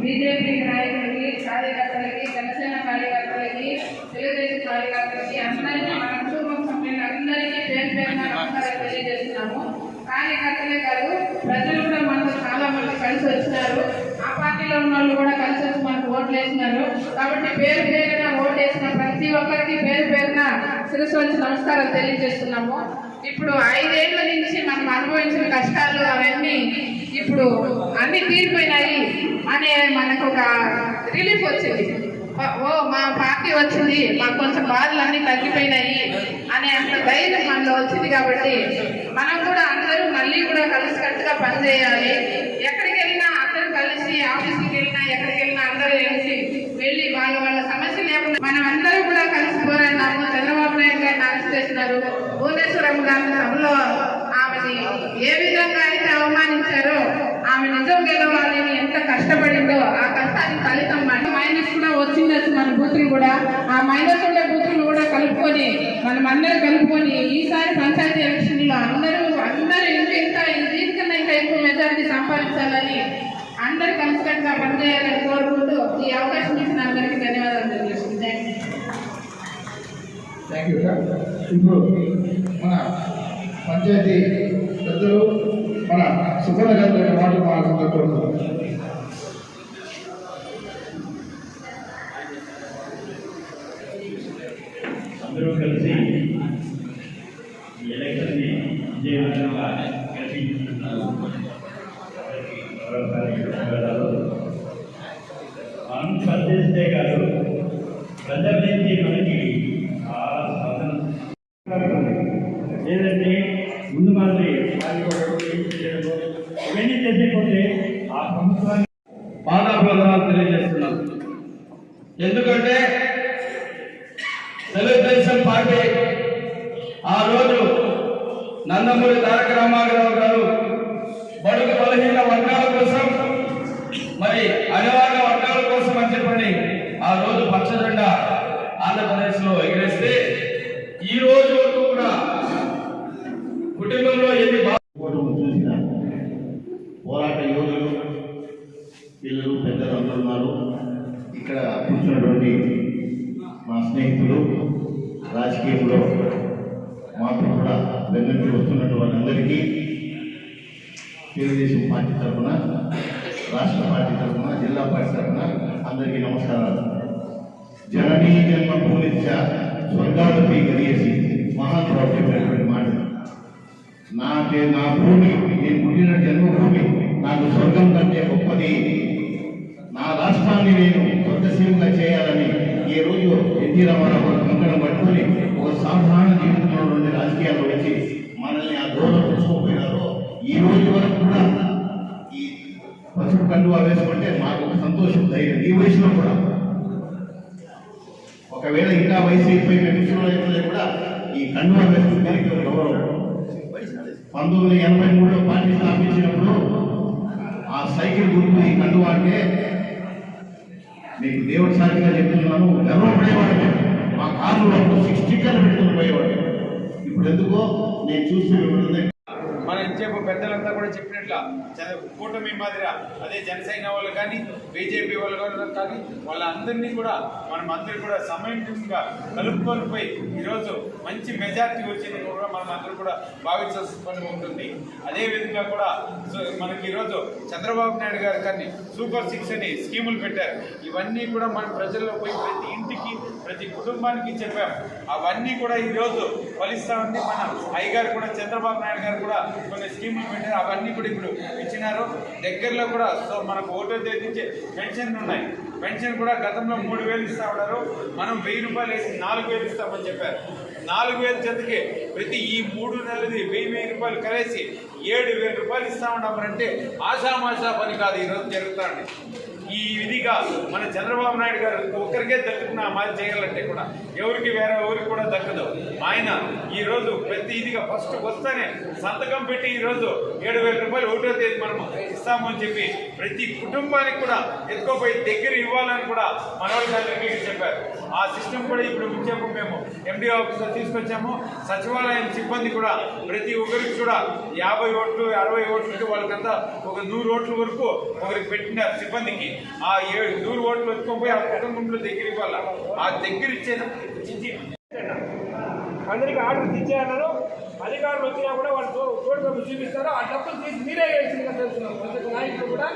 BJP నాయకులకి కార్యకర్తలకి జనసేన కార్యకర్తలకి తెలుగుదేశం కార్యకర్తలకి అందరికీ మన కుటుంబం సభ్యులు అందరికీ పేరు పేరున నమస్కారాలు తెలియజేస్తున్నాము. కార్యకర్తలే కాదు ప్రజలు కూడా మనకు చాలా మంది కలిసి వచ్చినారు. ఆ పార్టీలో ఉన్న వాళ్ళు కూడా కలిసి వచ్చి మనకు ఓట్లు వేసినారు కాబట్టి పేరు పేరున ఓటు వేసిన ప్రతి ఒక్కరికి పేరు పేరున శిరస్సు వచ్చి నమస్కారాలు తెలియజేస్తున్నాము. ఇప్పుడు ఐదేళ్ళ నుంచి మనం అనుభవించిన కష్టాలు అవన్నీ ఇప్పుడు అన్ని తీరిపోయినాయి అనే మనకు ఒక రిలీఫ్ వచ్చింది. ఓ మా పార్టీ వచ్చింది మాకు కొంచెం బాధలు అన్ని తగ్గిపోయినాయి అనే అంత ధైర్యం మనలో వచ్చింది కాబట్టి మనం కూడా అందరూ మళ్ళీ కూడా కలిసికట్టుగా పనిచేయాలి. ఎక్కడికి వెళ్ళినా అందరూ కలిసి ఆఫీస్కి వెళ్ళినా ఎక్కడికి వెళ్ళినా అందరూ కలిసి వెళ్ళి వాళ్ళ వాళ్ళ సమస్య లేకుండా మనం అందరూ కూడా కలిసి పోరాడినాము చంద్రబాబు నాయుడు చేసినారు భువనేశ్వరం గారి సభలో ఆమెని ఏ విధంగా అయితే అవమానించారో ఆమె నిజం గెలవాలని ఎంత కష్టపడిందో ఆ కష్టానికి ఫలితం మన మైనస్ కూడా వచ్చిండొచ్చు మన బూతులు కూడా. ఆ మైనస్ ఉండే బూతులు కూడా కలుపుకొని మనం అందరూ కలుపుకొని ఈసారి పంచాయతీ ఎలక్షన్లో అందరూ అందరూ ఇంత ఇంకా దీనికన్నా ఇంకా ఎక్కువ మెజారిటీ సంపాదించాలని అందరూ కలిసికట్టుగా పనిచేయాలని కోరుకుంటూ ఈ అవకాశం ఇచ్చిన అందరికీ ధన్యవాదాలు తెలియజేస్తున్నాను. Thank you thank you sir ఇప్పుడు మన పంచాయతీ పెద్దలు మన సుబ్బన్న గారి మాటలు మాట్లాడుతూ అందరూ కలిసి ఈ ఎలక్షన్ని విజయవంతంగా గెలిపించుకున్నారు మనం పనిచేస్తే కాదు ప్రజల నుంచి మనకి ముందు మాదిరి ఇవన్నీ చేసేపోతే ఆ ప్రభుత్వాన్ని పాదాభివందనాలు తెలియజేస్తున్నాం ఎందుకంటే తెలుగుదేశం పార్టీ ఆ రోజు నందమూరి తారక రామారావు గారు బడుగు బలహీన వర్గాల కోసం మరి అనివార్య వర్గాల కోసం అని చెప్పని ఆ రోజు పచ్చజెండా ఆంధ్రప్రదేశ్లో ఎగిరేస్తే ఈ రోజు వరకు కూడా ఏమి ఎన్ని చూసిన? పోరాట యోధులు పిల్లలు పెద్దలు అందరూ ఉన్నారు. ఇక్కడ కూర్చున్నటువంటి మా స్నేహితులు రాజకీయంలో మాతో కూడా వెన్నట్టు వస్తున్నటువంటి వాళ్ళందరికీ తెలుగుదేశం పార్టీ తరఫున రాష్ట్ర పార్టీ తరఫున జిల్లా పార్టీ తరఫున అందరికీ నమస్కారాలు. జననీ జన్మభూమి స్వర్గాలపై గడియేసి మహాత్మావు చెప్పినటువంటి మాట. నాకే నా భూమి నేను పుట్టిన జన్మభూమి నాకు స్వర్గం కంటే గొప్పది. నా రాష్ట్రాన్ని నేను స్వర్గసీమంగా చేయాలని ఈ రోజు ఎన్టీ రామారావు కంకణం పట్టుకుని ఒక సాధారణ జీవితంలో నుండి రాజకీయాల్లో వచ్చి మనల్ని ఆ దూరం తీసుకోపోయినారో ఈ రోజు వరకు కూడా ఈ పసుపు కండువా వేసుకుంటే మాకు ఒక సంతోషం ధైర్యం. ఈ వయసులో కూడా. ఒకవేళ ఇంకా వయసు అయిపోయిన విషయంలో కూడా ఈ కండువా వేసుకుంటే గౌరవం పంతొమ్మిది వందల ఎనభై మూడులో పార్టీ స్థాపించినప్పుడు ఆ సైకిల్ గుర్తు ఈ కండువా అంటే మీకు దేవుడి సాక్షిగా చెప్తున్నాను గర్వపడేవాడు మా కార్లు అప్పుడు సిక్స్ స్టిక్కర్లు పెట్టుకుని పోయేవాడు ఇప్పుడు ఎందుకో నేను చూసి మిమ్మల్ని పెద్దలంతా కూడా చెప్పినట్ల కూటమి మాదిర అదే జనసేన వాళ్ళు కానీ బీజేపీ వాళ్ళు కానీ వాళ్ళందరినీ కూడా మనం అందరూ కూడా సమయంగా కలుపుకొని పోయి ఈరోజు మంచి మెజారిటీ వచ్చింది కూడా మనం అందరూ కూడా భావించాల్సిన పని ఉంటుంది. అదేవిధంగా కూడా సో మనకి ఈరోజు చంద్రబాబు నాయుడు గారు కానీ సూపర్ సిక్స్ అని స్కీములు పెట్టారు. ఇవన్నీ కూడా మన ప్రజల్లో పోయి ప్రతి ఇంటికి ప్రతి కుటుంబానికి చెప్పాం. అవన్నీ కూడా ఈరోజు ఫలిస్తా ఉంది. మన అయ్యగారు కూడా చంద్రబాబు నాయుడు గారు కూడా కొన్ని స్కీములు పెట్టారు. అవన్నీ కూడా ఇప్పుడు ఇచ్చినారు. దగ్గరలో కూడా సో మనకు ఓటో తేదీ పెన్షన్లు ఉన్నాయి. పెన్షన్ కూడా గతంలో మూడు వేలు ఇస్తా ఉన్నారు. మనం వెయ్యి రూపాయలు వేసి నాలుగు వేలు ఇస్తామని చెప్పారు. నాలుగు వేలు చెంతకి ప్రతి ఈ మూడు నెలలది వెయ్యి వెయ్యి రూపాయలు కలిసి ఏడు వేల రూపాయలు ఇస్తా ఉన్నామంటే ఆశామాషా పని కాదు. ఈరోజు జరుగుతుంది ఈ విధిగా మన చంద్రబాబు నాయుడు గారు ఒక్కరికే దక్కుతున్న మాది చేయాలంటే కూడా ఎవరికి వేరే ఎవరికి కూడా దక్కదు. ఆయన ఈరోజు ప్రతి ఇదిగా ఫస్ట్ వస్తేనే సంతకం పెట్టి ఈరోజు ఏడు వేల రూపాయలు ఒకటో తేదీ మనం ఇస్తాము అని చెప్పి ప్రతి కుటుంబానికి కూడా ఎత్తుకోపోయి దగ్గర ఇవ్వాలని కూడా మనోళ్ళు గారికి చెప్పారు. ఆ సిస్టమ్ కూడా ఇప్పుడు చెప్పు మేము ఎండి ఆఫీస్లో తీసుకొచ్చాము. సచివాలయం సిబ్బంది కూడా ప్రతి ఒక్కరికి కూడా యాభై ఓట్లు అరవై ఓట్లు వాళ్ళకంతా ఒక నూరు ఓట్ల వరకు ఒకరికి పెట్టిన సిబ్బందికి ఆ ఏ- నూరు ఓట్లు ఎత్తుకొని ఆ కుటుంబంలో దగ్గర ఇవ్వాలి. ఆ దగ్గర ఇచ్చేది ఇచ్చి అందరికి ఆర్డర్ ఇచ్చేయన్నారు. అధికారులు వచ్చినా కూడా వాళ్ళు తోడుకొని చూపిస్తారు. ఆ డబ్బులు తీసి మీరే వేసిందిగా తెలుస్తున్నాం ప్రతి నాయకులు కూడా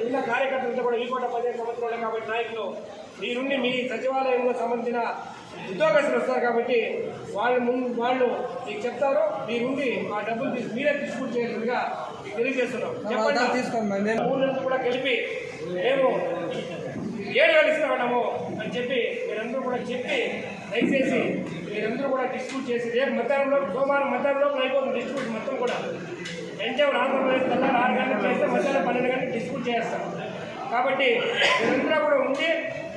ఉన్న కార్యకర్తలతో కూడా ఈ కోట పదిహేను సంవత్సరాలు కాబట్టి నాయకులు మీ నుండి మీ సచివాలయంలో సంబంధించిన ఉద్యోగస్తులు వస్తారు కాబట్టి వాళ్ళు ముందు వాళ్ళు మీకు చెప్తారు. మీ నుండి ఆ డబ్బులు తీసి మీరే చేయాల్సిందిగా మీకు తెలియజేస్తున్నాం. చెప్పండి. నుంచి కూడా కలిపి మేము ఏడు వేలు ఇస్తున్నాము అని చెప్పి మీరందరూ కూడా చెప్పి దయచేసి మీరందరూ కూడా డిస్ట్రిబ్యూట్ చేసి రేపు మధ్యాహ్నంలో సోమవారం మధ్యాహ్నంలో అయిపోతుంది డిస్ట్రిబ్యూట్ మొత్తం కూడా. వెంటనే ఆంధ్రప్రదేశ్ కల్లా ఆరు గంటలకు చేస్తే మధ్యాహ్నం పన్నెండు గంటలకు డిస్ట్రిబ్యూట్ చేస్తాం. కాబట్టి మీరందరూ కూడా ఉండి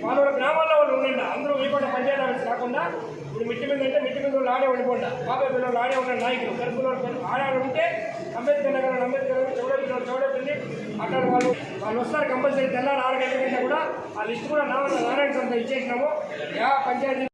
వాళ్ళ గ్రామాల్లో వాళ్ళు ఉండండి. అందరూ వెళ్ళిపోండి పంచాయతీ ఆఫీస్ కాకుండా ఇప్పుడు మిట్టి మీద అంటే మిట్టి మీద వాళ్ళు ఆడే ఉండిపోండి. బాబాయ్ పిల్లలు ఆడే ఉన్న నాయకులు. కరుపులో ఆడాలి ఉంటే అంబేద్కర్ నగర్ అంబేద్కర్ నగర్ చౌడే పిల్లలు అక్కడ వాళ్ళు వాళ్ళు వస్తారు కంపల్సరీ తెల్లారు ఆరు గంటల కూడా ఆ లిస్ట్ కూడా నారాయణ సంత ఇచ్చేసినాము. యా పంచాయతీ